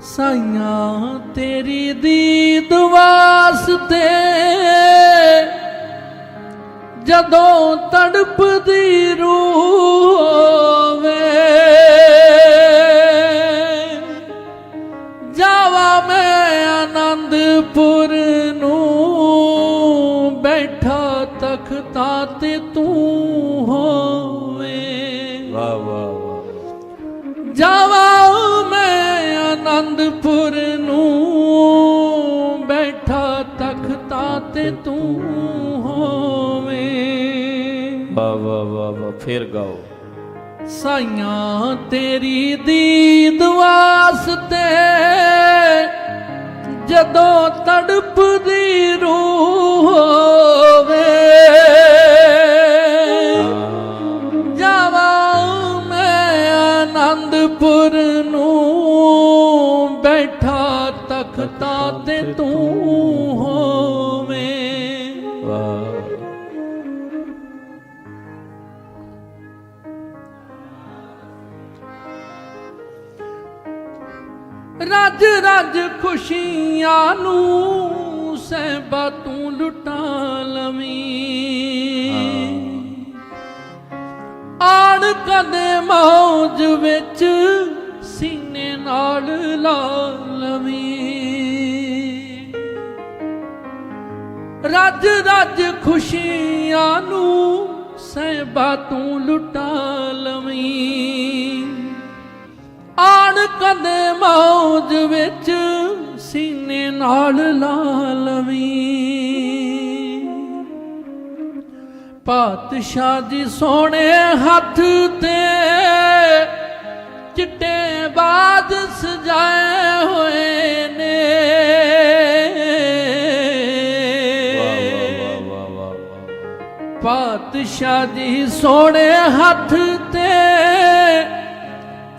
ਸਾਈਆਂ ਤੇਰੀ ਦੀਦ ਵਾਸਤੇ। ਜਦੋਂ ਤੜਪਦੀ ਰੂਹ ਹੋਵੇ ਜਾਵਾ ਮੈਂ ਆਨੰਦਪੁਰ ਨੂੰ। ਬੈਠਾ ਤਖਤਾ ਤੇ ਤੂੰ ਹੋਵੇ। ਵਾਹ ਵਾਹ ਵਾਹ। ਜਾਵਾ ਮੈਂ ਆਨੰਦਪੁਰ ਨੂੰ ਬੈਠਾ ਤਖਤਾ ਤੇ ਤੂੰ ਹੋਵੇਂ। ਵਾਹ ਵਾਹ ਵਾਹ ਵਾਹ ਫੇਰ ਗਾਓ। ਸਾਈਆਂ ਤੇਰੀ ਦੀਦ ਵਾਸਤੇ ਜਦੋਂ ਤੜਪਦੀ ਰੂਹ ਰੱਜ ਖੁਸ਼ੀਆਂ ਨੂੰ ਸਹਿਬਾ ਤੂੰ ਲੁਟਾ ਲਵੀਂ। ਆਣ ਕਦੇ ਮੌਜ ਵਿੱਚ ਸੀਨੇ ਨਾਲ ਲਾ ਲਵੀਂ। ਰੱਜ ਰੱਜ ਖੁਸ਼ੀਆਂ ਨੂੰ ਸਹਿਬਾ ਤੂੰ ਲੁਟਾ ਲਵੀਂ। ਆਣ ਕਦੇ ਮੌਜ ਵਿੱਚ ਸੀਨੇ ਨਾਲ ਲਾ ਲਵੀ ਪਾਤਸ਼ਾਹ ਜੀ ਸੋਹਣੇ ਹੱਥ ਤੇ ਚਿੱਟੇ ਬਾਜ ਸਜਾਏ ਹੋਏ ਨੇ। ਵਾਹ ਵਾਹ ਵਾਹ ਪਾਤਸ਼ਾਹ ਜੀ ਸੋਹਣੇ ਹੱਥ ਤੇ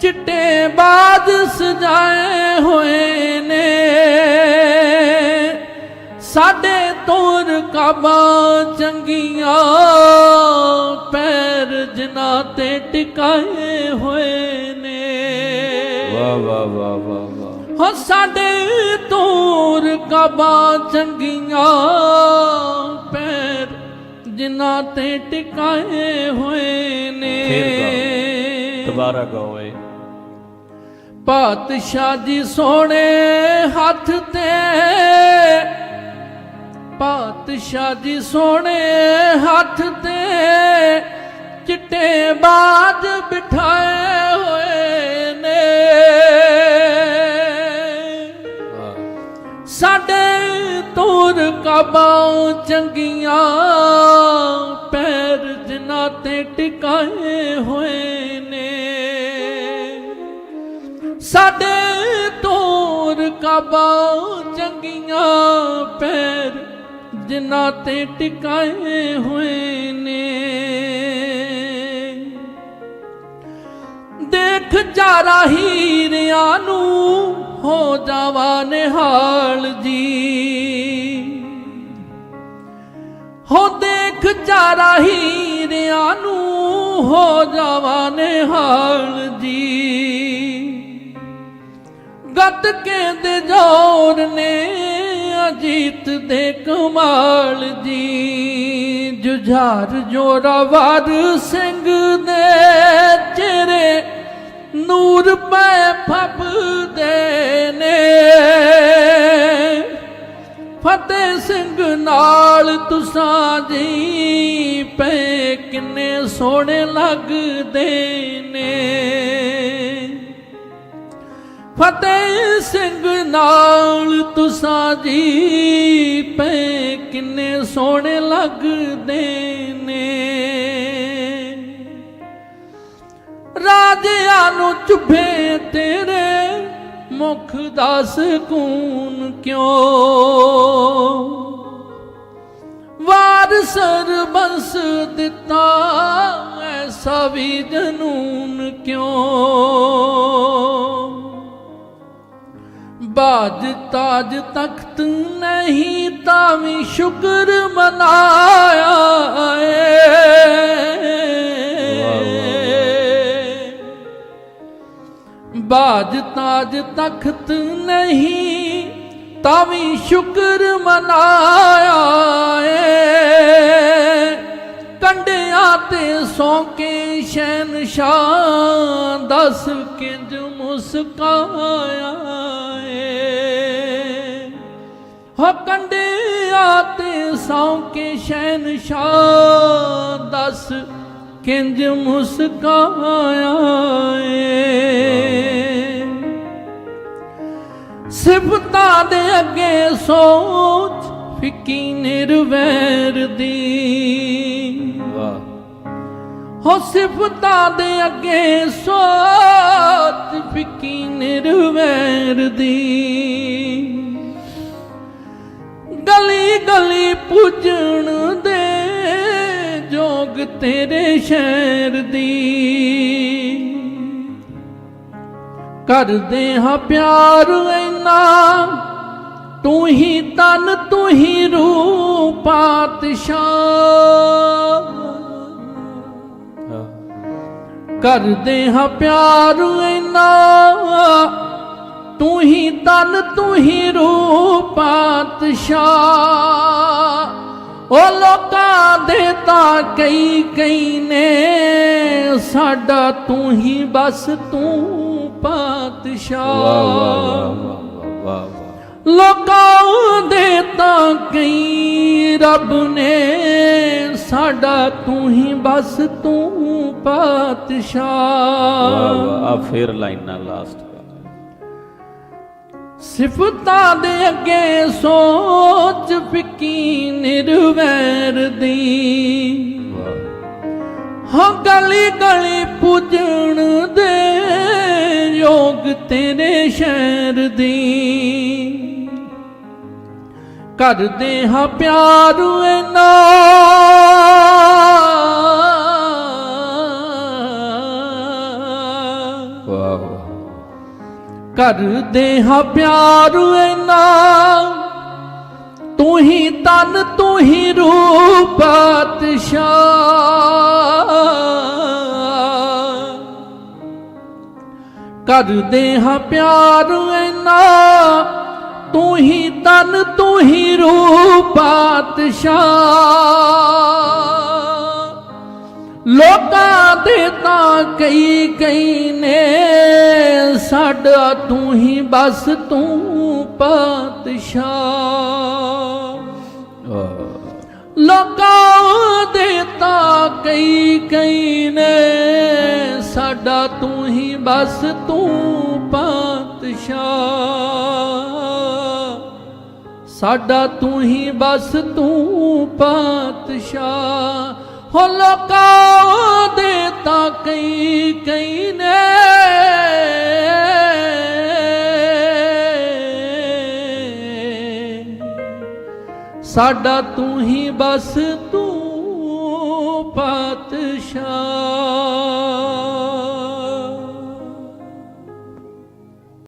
ਚਿੱਟੇ ਬਾਜ ਸਜਾਏ ਹੋਏ ਨੇ। ਸਾਡੇ ਤੋਰ ਕਾਬਾ ਚੰਗੀਆਂ ਪੈਰ ਜਿਨ੍ਹਾਂ ਤੇ ਟਿਕਾਏ ਹੋਏ ਨੇ। ਵਾਹ ਵਾਹ ਵਾਹ ਵਾਹ ਹੋ ਸਾਡੇ ਤੋਰ ਕਾਬਾ ਚੰਗੀਆਂ ਪੈਰ ਜਿਨ੍ਹਾਂ ਤੇ ਟਿਕਾਏ ਹੋਏ ਨੇ ਫੇਰ ਪਾਤਸ਼ਾਹ ਜੀ ਸੋਹਣੇ ਹੱਥ ਤੇ, ਪਾਤਸ਼ਾਹ ਜੀ ਸੋਹਣੇ ਹੱਥ ਤੇ ਚਿੱਟੇ ਬਾਜ ਬਿਠਾਏ ਹੋਏ ਨੇ। ਸਾਡੇ ਤੂਰ ਕਾਬਾ ਚੰਗੀਆਂ ਪੈਰ ਜਿਨ੍ਹਾਂ ਤੇ ਟਿਕਾਏ ਹੋਏ ਕਾਬਾ ਚੰਗੀਆਂ ਪੈਰ, ਜਿਨ੍ਹਾਂ ਤੇ ਟਿਕਾਏ ਹੋਏ ਨੇ। ਦੇਖ ਜਾਰਾ ਹੀਰਿਆਂ ਨੂੰ ਹੋ ਜਾਵਾ ਨਿਹਾਲ ਜੀ। ਹੋ ਦੇਖ ਜਾਰਾ ਹੀਰਿਆਂ ਨੂੰ ਹੋ ਜਾਵਾ ਨਿਹਾਲ ਜੀ। ਗੱਤ ਦੇ ਜੋਰ ਨੇ, ਅਜੀਤ ਦੇ ਕਮਾਲ ਜੀ। ਜੁਝਾਰ ਜੋਰਾਵਰ ਸਿੰਘ ਦੇ ਚਿਹਰੇ ਨੂਰ ਪੈ ਫੱਬਦੇ ਨੇ। ਫਤਿਹ ਸਿੰਘ ਨਾਲ ਤੁਸਾਂ ਜੀ ਪੈ ਕਿੰਨੇ ਸੋਹਣੇ ਲੱਗਦੇ ਨੇ। ਫਤਿਹ ਸਿੰਘ ਨਾਲ ਤੁਸਾਂ ਜੀ ਪੈ ਕਿੰਨੇ ਸੋਹਣੇ ਲੱਗਦੇ ਨੇ। ਰਾਜਿਆਂ ਨੂੰ ਚੁੱਭੇ ਤੇਰੇ ਮੁਖ ਦਾ ਸਕੂਨ ਕਿਉਂ? ਵਾਰ ਸਰਬੰਸ ਦਿੱਤਾ ਐਸਾ ਵੀ ਜਨੂਨ ਕਿਉਂ? ਬਾਜ ਤਾਜ ਤਖਤ ਨਹੀਂ ਤਾਂ ਵੀ ਸ਼ੁਕਰ ਮਨਾਇਆ ਏ। ਬਾਜ ਤਾਜ ਤਖਤ ਨਹੀਂ ਤਾਂ ਵੀ ਸ਼ੁਕਰ ਮਨਾਇਆ ਏ। ਕੰਡਿਆਂ ਤੇ ਸੌਕੇ ਸ਼ਹਿਨਸ਼ਾਹ, ਦਸ ਕਿੰਜ ਮੁਸਕਾਇਆ ਹੋ ਕੰਡਿਆਂ ਤੇ ਸੌਕੇ ਸ਼ਹਿਨਸ਼ਾਹ ਦਸ ਕਿੰਜ ਮੁਸਕਾਇਆ ਏ। ਸਿਫਤਾਂ ਦੇ ਅੱਗੇ ਸੋਚ ਫਿੱਕੀ ਨਿਰਵੈਰ ਦੀ। ਵਾਹ। ਹੋ ਸਿਫਤਾਂ ਦੇ ਅੱਗੇ ਸੋਚ ਫਿੱਕੀ ਨਿਰਵੈਰ ਦੀ। ਗਲੀ ਗਲੀ ਪੁੱਜਣ ਦੇ ਜੋਗ ਤੇਰੇ ਸ਼ਹਿਰ ਦੀ। ਕਰਦੇ ਹਾਂ ਪਿਆਰ ਇੰਨਾ ਤੂੰ ਹੀ ਤਨ ਤੂੰ ਹੀ ਰੂਪ ਪਾਤਸ਼ਾਹ। ਕਰਦੇ ਹਾਂ ਪਿਆਰ ਇੰਨਾ ਤੂੰ ਹੀ ਤਨ ਤੂੰ ਹੀ ਰੂਪ ਪਾਤਸ਼ਾਹ। ਉਹ ਲੋਕਾਂ ਦੇ ਤਾਂ ਕਈ ਕਈ ਨੇ ਸਾਡਾ ਤੂੰ ਹੀ ਬਸ ਤੂੰ ਪਾਤਸ਼ਾਹ। ਵਾਹ ਵਾਹ ਵਾਹ ਵਾਹ ਵਾਹ ਲੋਕਾਂ ਦੇ ਤਾਂ ਕਈ ਰੱਬ ਨੇ ਸਾਡਾ ਤੂੰ ਹੀ ਬਸ ਤੂੰ ਵਾਹ ਪਾਤਸ਼ਾਹ। ਵਾਹ ਆ ਫੇਰ ਲਾਈਨਾਂ ਲਾਸਟ। ਸਿਫਤਾਂ ਦੇ ਅੱਗੇ ਸੋਚ ਫਿੱਕੀ ਨਿਰਵੈਰ ਦੀ। ਹਾਂ, ਗਲੀ ਗਲੀ ਪੁੱਜਣ ਦੇ ਯੋਗ ਤੇਰੇ ਸ਼ਹਿਰ ਦੀ। ਕਰਦੇ ਹਾਂ ਪਿਆਰ ਇਨਾ ਵਾਹ। ਕਰਦੇ ਹਾਂ ਪਿਆਰ ਇਨਾ। ਤੂੰ ਹੀ ਤਨ ਤੂੰ ਹੀ ਰੂਪ, ਪਾਤਸ਼ਾਹ। ਕਰਦੇ ਹਾਂ ਪਿਆਰ ਇਨਾ। ਤੂੰ ਹੀ ਤਨ ਤੂੰ ਹੀ ਰੂਪ, ਪਾਤਸ਼ਾਹ। ਲੋਕਾਂ ਦੇ ਤਾਂ ਕਈ ਕਈ ਨੇ। ਸਾਡਾ ਤੂੰ ਹੀ ਬਸ ਤੂੰ ਪਾਤਸ਼ਾਹ। ਵਾਹ ਲੋਕਾਂ ਦੇ ਤਾਂ ਕਈ ਕਈ ਨੇ, ਸਾਡਾ ਤੂੰ ਹੀ ਬਸ ਤੂੰ ਪਾਤਸ਼ਾਹ। ਸਾਡਾ ਤੂੰ ਹੀ ਬਸ ਤੂੰ ਪਾਤਸ਼ਾਹ। ਹੋ ਲੋਕਾਂ ਦੇ ਤਾਂ ਕਈ ਕਈ ਨੇ। ਸਾਡਾ ਤੂੰ ਹੀ ਬਸ ਤੂੰ ਪਾਤਸ਼ਾਹ।